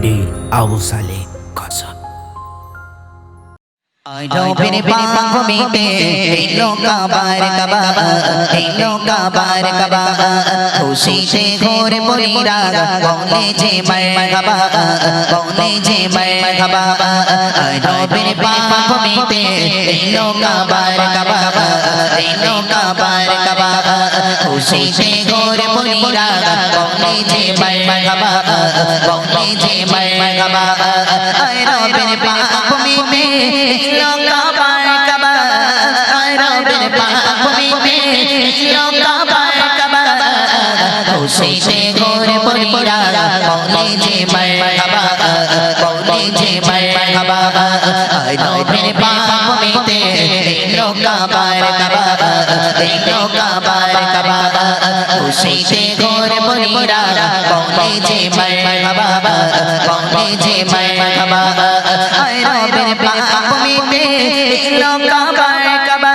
de Abu রবের পাভূমিতে এলো কাবার কাবা এলো কাবার কাবা খুশিতে ঘোর বলিরা বলে যে মারহাবা বলে যে মারহাবা রবের পাভূমিতে এলো কাবার কাবা এলো কাবার কাবা খুশিতে ঘোর বলিরা বলে যে মারহাবা বলে যে মারহাবা রবের পাভূমিতে এলো কাবার কাবার। কাবা খুশিতে ঘোর বলিরা বলে যে মারহাবা বলে যে মারহাবা। রবের পাভূমিতে এলো খুশিতে ঘোর বলিরা বলে যে মারহাবা বলে যে মারহাবা। রবের পাভূমিতে এলো কাবার কাবা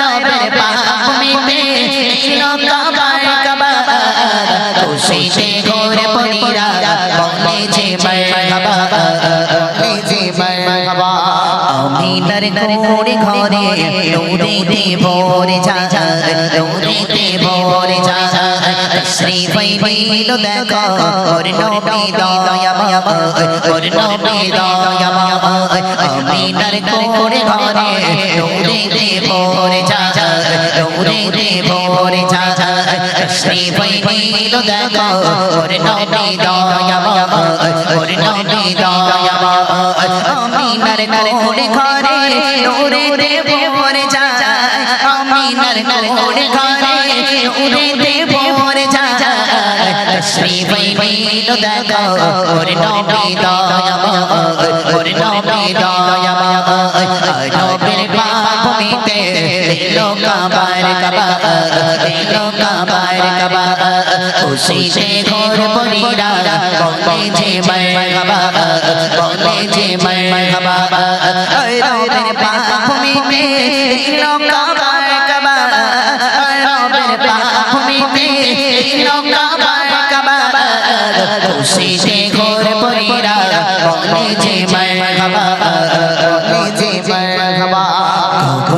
রবের পাভূমিতে এলো কাবার কাবা খুশিতে ঘোর বলিরা বলে যে মারহাবা। আমিনার কোড়ে ঘরে নূরেতে ভরে যা নূরেতে ভরে যা শ্রী বৈবিল দেখো ওর নবী দয়াময় ওর নবী দয়াময়। আমিনার কোড়ে ঘরে নূরেতে ভরে যা নূরেতে ভরে যা শ্রী বৈবিল দেখো ওর নবী দয়াময় দেব ভরে যায়। আমিনার কোড়ে ঘরে নূরে দেব ভরে যায়। শ্রী বৈবিল দেখো, ওর নবী দয়াময়, ওর নবী দয়াময়। এলো কাবার কাবা এলো কাবার। কাবা খুশিতে ঘোর বলিরা বলে যে মারহাবা বলে যে মারহাবা রবের পাপমিতে এলো কাবার কাবা রবের পাপমিতে এলো কাবার। কাবা খুশিতে ঘোর বলিরা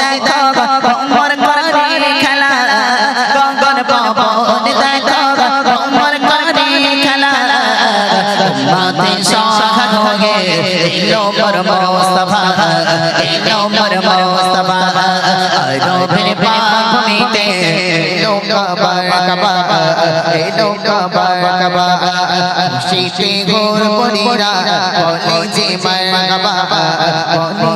দেখো উমর করে খেলা। গগন পবন দেখো উমর করে খেলা। মাতে সংখ্যা হোগে নম্বর মোস্তফা। নম্বর মোস্তফা। রবের পাপমিতে লোকাবার কাবা। লোকাবার কাবা। শীতে গোর পরিরা বলে যে মারহাবা বলে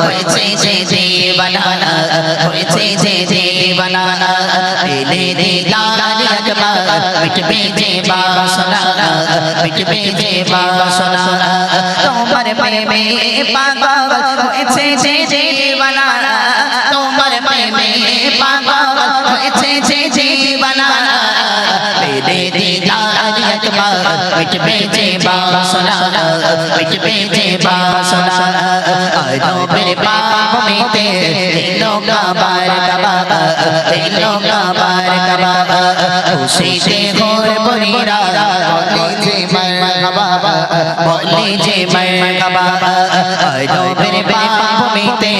হয়েছে যে দেবানা হয়েছে যে দেবানা পেলে দিদার একবার মিটবে যে বাসনা মিটবে যে বাসনা তোমার প্রেমে পাগল হয়েছে যে জীবনা তোমার প্রেমে পাগল হয়েছে যে জীবনা পেলে দিদার একবার মিটবে যে বাসনা মিটবে যে বাসনা রবের পাপমিতে এলো কাবার কাবা এলো কাবার কাবা খুশিতে ঘোর বলিরা বলে যে মারহাবা বলে যে মারহাবা রবের পাপমিতে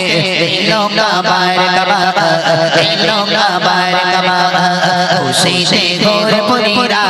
এলো কাবার কাবা এলো কাবার কাবা খুশিতে ঘোর পুরিরা বলে